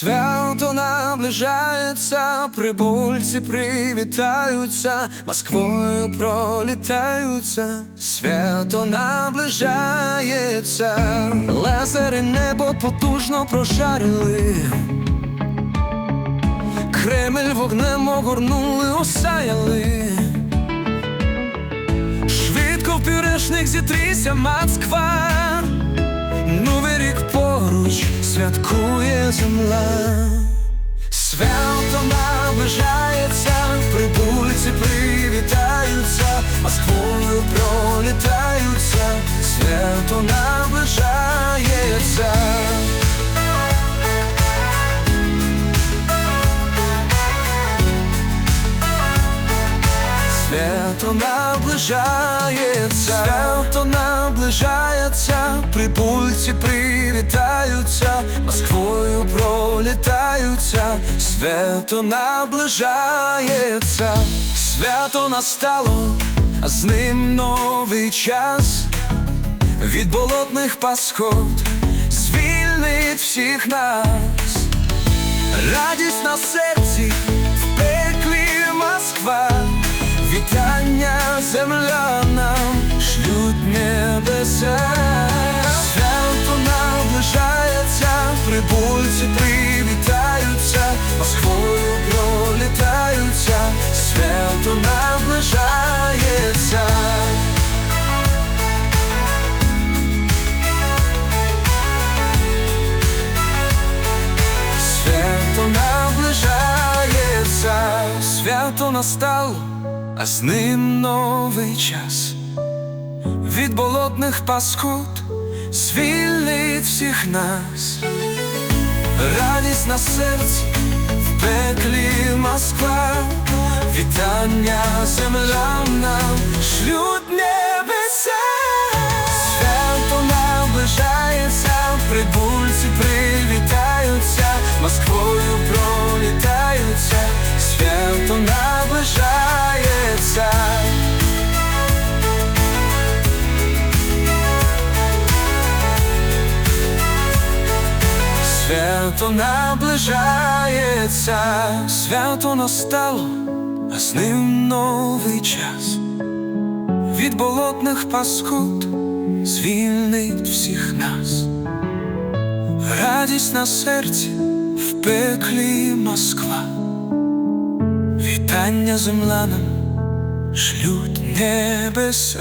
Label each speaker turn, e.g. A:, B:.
A: Свято наближається, прибульці привітаються, Москвою пролітаються, свято наближається, лазери небо потужно прошарили, Кремль вогнем огорнули, осаяли. Швидко в пюрешник зітрися Москва, Новий рік поруч святкує земля. Свято наближається, прибульці привітаються, Москвою пролітаються, свято наближається. Свято наближається, свято наближається, прибульці привітаються, Москвою пролітаються, свято наближається, свято настало, а з ним новий час. Від болотних пасход звільнить всіх нас. Радість на серці, в пеклі Москва, вітання землянам настало, а з ним новий час. Від болотних паскуд звільнить всіх нас, радість на серці, в пеклі Москва, вітання землям нам шлють Свято наближається, свято настало, а з ним новий час. Від болотних паскуд звільнить всіх нас. Радість на серці, в пеклі Москва. Вітання землянам шлють небеса.